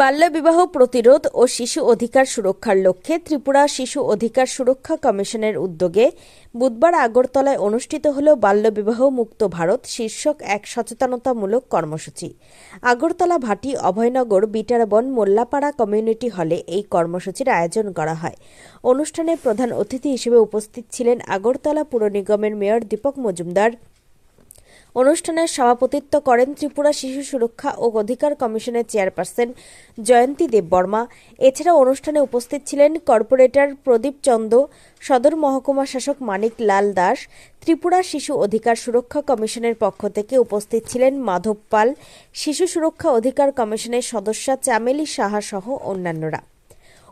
বাল্যবিবাহ প্রতিরোধ ও শিশু অধিকার সুরক্ষার লক্ষ্যে ত্রিপুরা শিশু অধিকার সুরক্ষা কমিশনের উদ্যোগে বুধবার আগরতলায় অনুষ্ঠিত হল বাল্যবিবাহ মুক্ত ভারত শীর্ষক এক সচেতনতামূলক কর্মসূচি। আগরতলা ভাটি অভয়নগর বিটারবন মোল্লাপাড়া কমিউনিটি হলে এই কর্মসূচির আয়োজন করা হয়। অনুষ্ঠানে প্রধান অতিথি হিসেবে উপস্থিত ছিলেন আগরতলা পুর নিগমের মেয়র দীপক মজুমদার অনুষ্ঠানের সভাপতিত্ব করেন ত্রিপুরা শিশু সুরক্ষা ও অধিকার কমিশনের চেয়ারপারসন জয়ন্তী দেববর্মা এছাড়া অনুষ্ঠানে উপস্থিত ছিলেন কর্পোরেটর প্রদীপ চন্দ, সদর মহকুমা শাসক মানিক লাল দাস, ত্রিপুরা শিশু অধিকার সুরক্ষা কমিশনের পক্ষ থেকে উপস্থিত ছিলেন মাধব পাল, শিশু সুরক্ষা অধিকার কমিশনের সদস্যা চামেলি সাহা সহ অন্যান্যরা।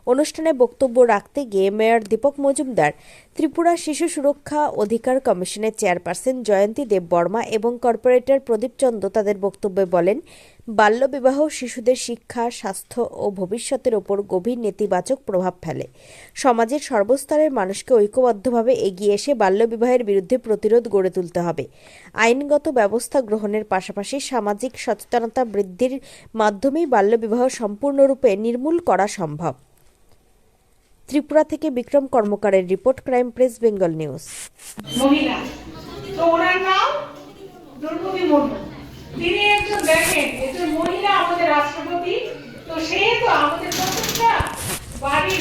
অনুষ্ঠানে বক্তব্য রাখতে গিয়ে মেয়র দীপক মজুমদার, ত্রিপুরা শিশু সুরক্ষা অধিকার কমিশনের চেয়ারপারসন জয়ন্তী দেব বর্মা এবং কর্পোরেটর প্রদীপ চন্দ তাদের বক্তব্যে বলেন, বাল্যবিবাহ শিশুদের শিক্ষা, স্বাস্থ্য ও ভবিষ্যতের ওপর গভীর নেতিবাচক প্রভাব ফেলে। সমাজের সর্বস্তরের মানুষকে ঐক্যবদ্ধভাবে এগিয়ে এসে বাল্যবিবাহের বিরুদ্ধে প্রতিরোধ গড়ে তুলতে হবে। আইনগত ব্যবস্থা গ্রহণের পাশাপাশি সামাজিক সচেতনতা বৃদ্ধির মাধ্যমেই বাল্যবিবাহ সম্পূর্ণরূপে নির্মূল করা সম্ভব। ত্রিপুরা থেকে Bikram কর্মকারের report, crime press, Bengal news.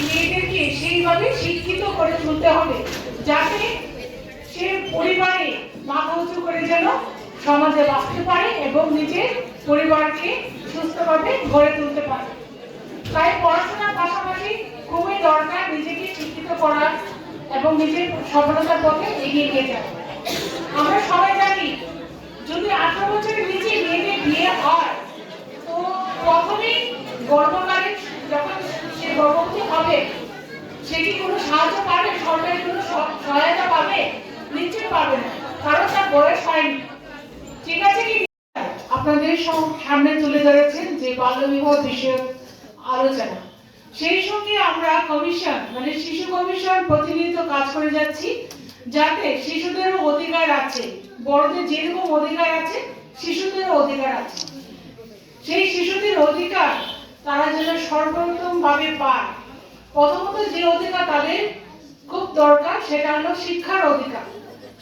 মেয়েদেরকে সেইভাবে শিক্ষিত করে তুলতে হবে, যাতে সে পরিবারে এবং নিজের পরিবারকে সুস্থভাবে গড়ে তুলতে পারে। তাই পড়াশোনার পাশাপাশি খুবই দরকার নিজেকে শিক্ষিত করার এবং নিজের সফলতার পথে এগিয়ে নিয়ে যাওয়া আমরা সবাই জানি, যদি আঠারো বছরের নিচে মেয়েদের বিয়ে হয়, তো প্রথমেই গর্ভকালে যখন সে গর্ভবতী হবে, সে কি কোনো সাহায্য পাবে? সরকারি কোনো সহায়তা পাবে? নিশ্চয়ই পাবে না, কারণ তার বয়স হয়নি। ঠিক আছে কি? আপনাদের সম- সামনে তুলে ধরেছেন যে বাল্যবিবাহ বিষয়ক আলোচনা। সেই সঙ্গে আমরা কমিশন মানে শিশু কমিশন প্রতিনিয়ত কাজ করে যাচ্ছি, যাতে শিশুদেরও অধিকার আছে, বড়দের যেরকম অধিকার আছে, শিশুদেরও অধিকার আছে। সেই শিশুদের অধিকার তারা যেন সর্বোত্তম ভাবে পায়। প্রথমত যে অধিকার তাদের খুব দরকার, সেটা হলো শিক্ষার অধিকার।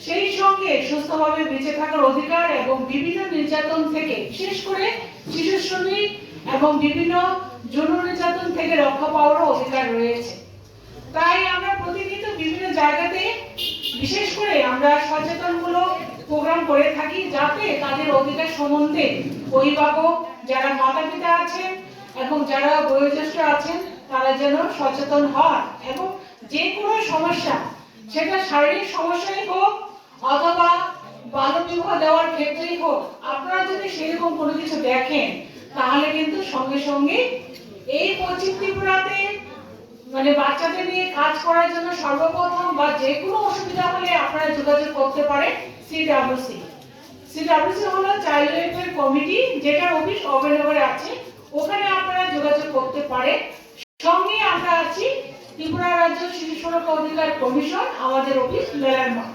সেই সঙ্গে সুস্থভাবে বেঁচে থাকার অধিকার এবং বিভিন্ন নির্যাতন থেকে, বিশেষ করে শিশু শ্রমিক এবং বিভিন্ন যৌন নির্যাতন থেকে রক্ষা পাওয়ারও অধিকার রয়েছে। তাই আমরা প্রতিনিয়ত বিভিন্ন জায়গাতে, বিশেষ করে আমরা সচেতনমূলক প্রোগ্রাম করে থাকি যাতে তাদের অধিকার সম্বন্ধে অভিভাবক যারা মাতা পিতা আছেন এবং যারা বয়োজ্যেষ্ঠ আছেন, তারা যেন সচেতন হন এবং যে কোনো সমস্যা, সেটা শারীরিক সমস্যাই হোক অথবা বাল্যবিবাহ দেওয়ার ক্ষেত্রেই হোক, আপনারা যদি সেরকম কোনো কিছু দেখেন তাহলে কিন্তু সঙ্গে সঙ্গে এই পশ্চিম ত্রিপুরাতে মানে বাচ্চাদের নিয়ে কাজ করার জন্য সর্বপ্রথম বা যে কোনো অসুবিধা হলে আপনারা যোগাযোগ করতে পারেন সিডাব্লিউসি সিডাব্লিউসি হলো চাইল্ড ওয়েলফেয়ার কমিটি যেটার অফিস অভয়নগরে আছে। ওখানে আপনারা যোগাযোগ করতে পারেন। সঙ্গে আমরা আছি ত্রিপুরা রাজ্য শিশু সুরক্ষা অধিকার কমিশন, আমাদের অফিস মেলার মাঠ।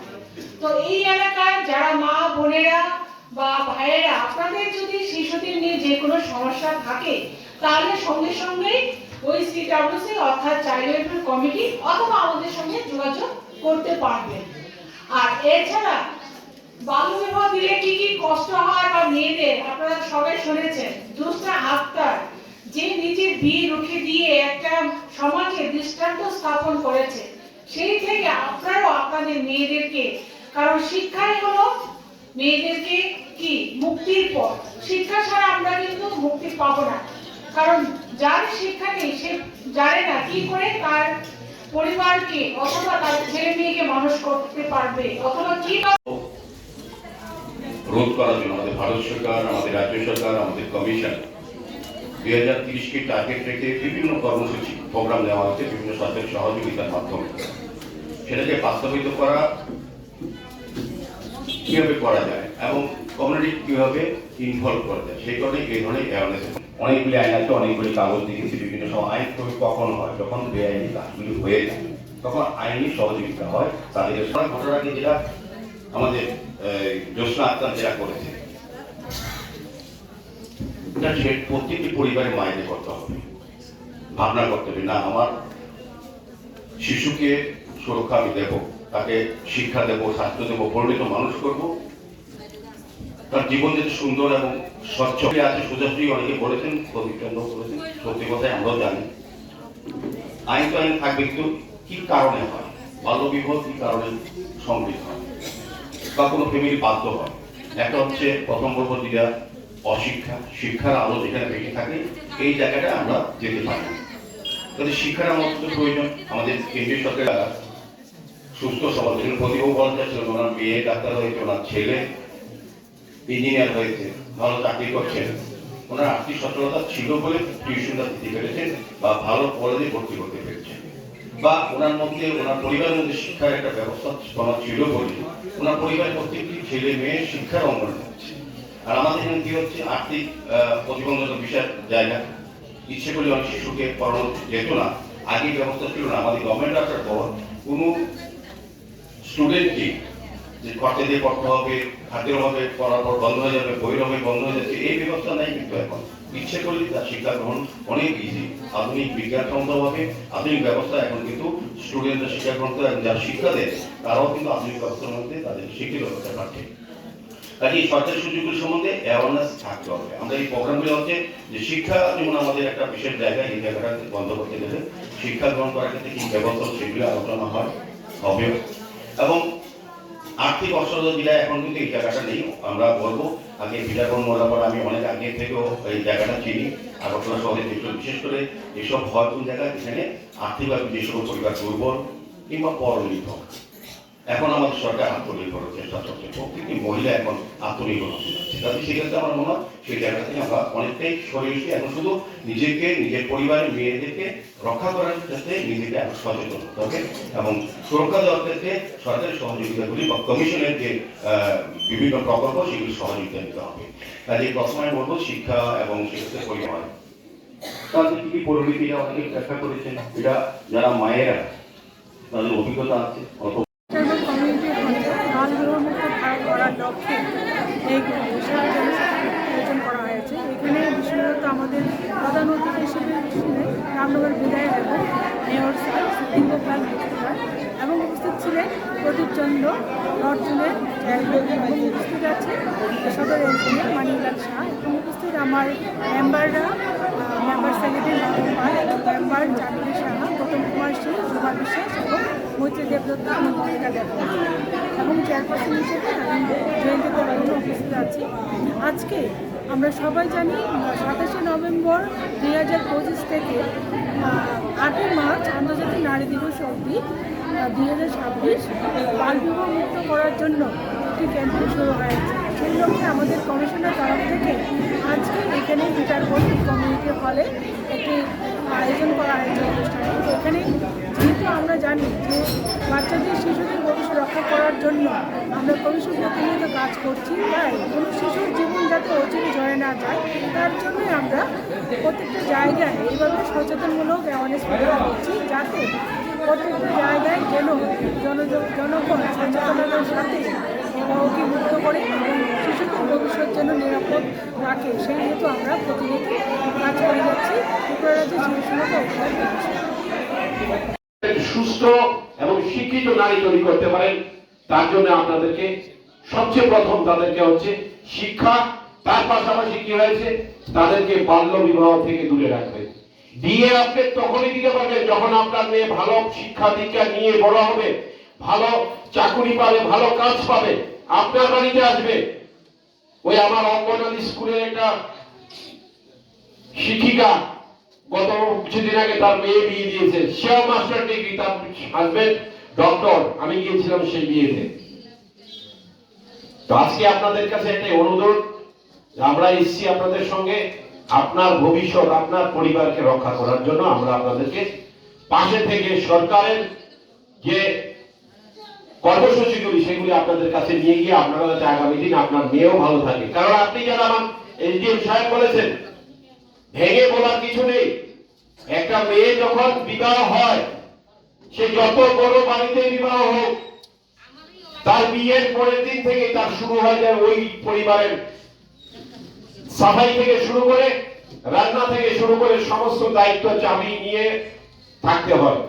তো এই এলাকায় যারা মা বোনেরা বা ভাইয়েরা, আপনাদের যদি শিশুদের নিয়ে যে কোনো সমস্যা থাকে, তাহলে সঙ্গে সঙ্গে ওই সিডাব্লিউসি অর্থাৎ চাইল্ড ওয়েলফেয়ার কমিটি অথবা আমাদের সঙ্গে যোগাযোগ করতে পারবেন। আর এছাড়া বাল্যবিবাহ দিলে কি কি কষ্ট হয় বা মেয়েদের, আপনারা সবাই শুনেছেন দুসরা আক্তার যে নিজের বিয়ে রুখে দিয়ে একটা সমাজে দৃষ্টান্ত স্থাপন করেছে, সেই থেকে আপনারাও আপনাদের মেয়েদেরকে, কারণ শিক্ষাই হলো মেয়েদেরকে কি? মুক্তির পথ। শিক্ষা ছাড়া আমরা কিন্তু মুক্তি পাবো না। কারণ যার শিক্ষা নেই, সে জানে না কি করে তার পরিবারকে অথবা তার ছেলে মেয়েকে মানুষ করতে পারবে। অথবা কি রোধ করার জন্য আমাদের ভারত সরকার, আমাদের রাজ্য সরকার, আমাদের কমিশন দুই হাজার তিরিশকে টার্গেট রেখে বিভিন্ন কর্মসূচি প্রোগ্রাম নেওয়া হচ্ছে, বিভিন্ন সরকারি সহযোগিতার মাধ্যমে। সেটাকে বাস্তবায়িত করা কীভাবে করা যায় এবং কমিউনিটি কীভাবে ইনভলভ করা যায়, সেই কারণে এই ধরনের অ্যাওয়ারনেস অনেকগুলি আইন আছে, অনেকগুলি কাগজ দেখেছি, বিভিন্ন সময় আইন কখন হয়, যখন বেআইনি কাজগুলি হয়ে যায়, তখন আইনি সহযোগিতা হয় তাদের সময় ঘটনাটি যেটা আমাদের জ্যোৎস্না আক্তার যেটা করেছে প্রত্যেকটি পরিবারের মায়েদের করতে হবে, ভাবনা করতে হবে। না, আমার শিশুকে সুরক্ষা আমি দেবো তাকে শিক্ষা দেবো, স্বাস্থ্য দেবো পরিণত মানুষ করব। তার জীবন যাতে সুন্দর এবং স্বচ্ছ আছে সোজাসুজি অনেকে বলেছেন প্রদীপচন্দ্র বলেছেন, সত্যি কথাই আমরাও জানি। আইন তো আইন থাকবে, কিন্তু কি কারণে হয়? বাল্য বিবাহ কি কারণে সংগৃহীত হয়? বা কোনো ফ্যামিলি বাধ্য হয়? একটা হচ্ছে প্রথম বলব যেটা অশিক্ষা, শিক্ষার আলো যেখানে বেঁচে থাকে, এই জায়গাটা আমরা যেতে পারি না। তাদের শিক্ষার আমাদের প্রয়োজন আমাদের কেন্দ্রীয় সরকার সুস্থ সমাজ যেখানে প্রতিভা যাচ্ছে ওনার মেয়ে, ডাক্তার হয়েছে, ওনার ছেলে ইঞ্জিনিয়ার হয়েছে, ভালো চাকরি করছেন ওনার আর্থিক সচ্ছলতা ছিল বলে টিউশনটা দিতে পেরেছেন বা ভালো কলেজে ভর্তি করতে পেরেছেন বা ওনার মধ্যে, ওনার পরিবারের মধ্যে শিক্ষার একটা ব্যবস্থা ছিল বলে ওনার পরিবারের প্রত্যেকটি ছেলে মেয়ে শিক্ষার অঙ্গন হচ্ছে আর আমাদের এখানে কি হচ্ছে? আর্থিক প্রতিবন্ধকতা বিষয়ের জায়গা ইচ্ছে করলে অনেক শিশুকে পড়ানো যেত না। আগে ব্যবস্থা ছিল না। আমাদের গভর্নমেন্ট আসার পর কোনো স্টুডেন্টকে যে খরচা দিয়ে পড়তে হবে, খাদ্যের অভাবে পড়ার পর বন্ধ হয়ে যাবে, বইয়ের অভাবে বন্ধ হয়ে যাচ্ছে, এই ব্যবস্থা নাই কিন্তু এখন। ইচ্ছে করলে তার শিক্ষা গ্রহণ অনেক ইজি আধুনিক বিজ্ঞানসম্মতভাবে আধুনিক ব্যবস্থা এখন কিন্তু স্টুডেন্টরা শিক্ষা গ্রহণ করে যারা শিক্ষা দেয়, তারাও কিন্তু আধুনিক ব্যবস্থার মধ্যে তাদের শিক্ষিত হতে পারছে। কাজে এই সরকারি সুযোগগুলি সম্বন্ধে অ্যাওয়ারনেস থাকতে হবে। আমরা এই প্রোগ্রামগুলো হচ্ছে যে শিক্ষা যেমন আমাদের একটা বিশেষ জায়গা এই জায়গাটা বন্ধ করতে গেলে, শিক্ষা গ্রহণ করার ক্ষেত্রে কি ব্যবস্থা সেগুলো আলোচনা হয়, হবে। এবং আর্থিক অসহায় জেলায় এখন কিন্তু এই জায়গাটা নেই। আমরা বলব, আগে বিজাপুর মোড়াপর আমি অনেক আগে থেকেও এই জায়গাটা চিনি, আগরতলা শহরে যেসব, বিশেষ করে এসব কোন জায়গায় যেখানে আর্থিকভাবে যেসব পরিবার দুর্বল কিংবা পরনির্ভর। এখন আমাদের সরকার আত্মনির্ভর চেষ্টা চলছে প্রত্যেকটি মহিলা এখন আত্মনির্ভর হতে যাচ্ছে তাদের সেক্ষেত্রে আমার মনে হয় সেই জায়গা থেকে আমরা অনেকটাই সরে এসে এখন শুধু নিজেকে, নিজের পরিবারের মেয়েদেরকে রক্ষা করার ক্ষেত্রে নিজেকে এখন সচেতন হতে হবে এবং সুরক্ষা দেওয়ার ক্ষেত্রে সরকারি সহযোগিতাগুলি বা কমিশনের যে বিভিন্ন প্রকল্প সেগুলি সহযোগিতা নিতে হবে। কাজে প্রথমে বলব শিক্ষা এবং সেক্ষেত্রে পরিবার। তাদের কি পরিণতি ব্যাখ্যা করেছেন? এটা যারা মায়েরা, তাদের অভিজ্ঞতা আছে অত ট্রাইবাল কমিউনিটি হলে বাল বিবাহমুক্ত ভারত এই বিশাল জনসভার আয়োজন করা হয়েছে। এখানে বিশেষত আমাদের প্রধান অতিথি হিসেবে রামনগর বিদায় এবং মেয়র স্যার সুদীন্দ্র পাল মুখোপাধ্যায় এবং উপস্থিত ছিলেন প্রদীপ চন্দ্র অর্জুনের উপস্থিত আছে সদর ইঞ্জিনিয়ার মানিকলাল শাহ এবং উপস্থিত আমার মেম্বাররা মেম্বার সেক্রেটারি মেম্বার চাকরি সাহা গৌতম কুমার সিং শোভা বিশ্বাস এবং মৈত্রী দেবদত্ত মনিকা দেবদত্ত এবং চেয়ারপারসন হিসেবে আমি জয়ন্তী দেবদত্ত উপস্থিত আছি। আজকে আমরা সবাই জানি, সাতাশে নভেম্বর দুই হাজার পঁচিশ থেকে আটই মার্চ আন্তর্জাতিক নারী দিবস অবধি দুই হাজার ছাব্বিশ বাল বিবাহ মুক্ত করার জন্য একটি ক্যাম্পেইন শুরু হয়েছে। সেই লক্ষ্যে আমাদের কমিশনের তরফ থেকে আজকে এখানে বিচারপতি কমিউনিটি হলে একটি আয়োজন করা হয়েছে অনুষ্ঠানে। এখানে আমরা জানি যে বাচ্চাদের, শিশুদের ভবিষ্যৎ রক্ষা করার জন্য আমরা কমিশন প্রতিনিয়ত কাজ করছি। তাই কোনো শিশুর জীবন যাতে অচিরে জয়ে না যায়, তার জন্যই আমরা প্রত্যেকটা জায়গায় এইভাবে সচেতনমূলক অ্যাওয়ারনেস প্রোগ্রাম করছি, যাতে প্রত্যেকটা জায়গায় যেন জন, জনগণ সচেতনতার সাথে মুক্ত করে এবং শিশুদের ভবিষ্যৎ যেন নিরাপদ রাখে সেই হেতু আমরা প্রতিনিয়ত কাজ করে যাচ্ছি। ত্রিপুরা রাজ্যে দিবসে একটি সুস্থ এবং শিক্ষিত নারী তৈরি করতে পারেন। তার জন্য আপনাদেরকে সবচেয়ে প্রথম তাদেরকে হচ্ছে শিক্ষা, তার পাশাপাশি কি হয়েছে? তাদেরকে বাল্য বিবাহ থেকে দূরে রাখবে। বিয়ে আপনি তখনই দিতে পারবেন যখন আপনার মেয়ে ভালো শিক্ষা দীক্ষা নিয়ে বড় হবে, ভালো চাকুরি পাবে, ভালো কাজ পাবে। আপনার বাড়িতে আসবে। ওই আমার অঙ্গনাদি স্কুলের একটা শিক্ষিকা গত কিছুদিন আগে তার মেয়ে বিয়ে দিয়েছে। সেও মাস্টার ডিগ্রি, তার হাজবেন্ড ডক্টর আমি গিয়েছিলাম সেই বিয়েতে। তো আজকে আপনাদের কাছে একটা অনুরোধ আমরা এসেছি আপনাদের সঙ্গে আপনার ভবিষ্যৎ, আপনার পরিবারকে রক্ষা করার জন্য আমরা আপনাদেরকে পাশে থেকে সরকারের যে কর্মসূচিগুলি সেগুলি আপনাদের কাছে নিয়ে গিয়ে আপনারা যাতে আগামী দিন আপনার মেয়েও ভালো থাকে। কারণ আপনি যারা আমার এসডিএম সাহেব বলেছেন ভেঙে বলার কিছু নেই। একটা মেয়ে যখন বিবাহ হয়, সে যত বড় বাড়িতে বিবাহ হোক, তার বিয়ের পরের দিন থেকে তার শুরু হয়ে যায় ওই পরিবারের সাফাই থেকে শুরু করে, রান্না থেকে শুরু করে সমস্ত দায়িত্ব চাবি নিয়ে থাকতে হয়।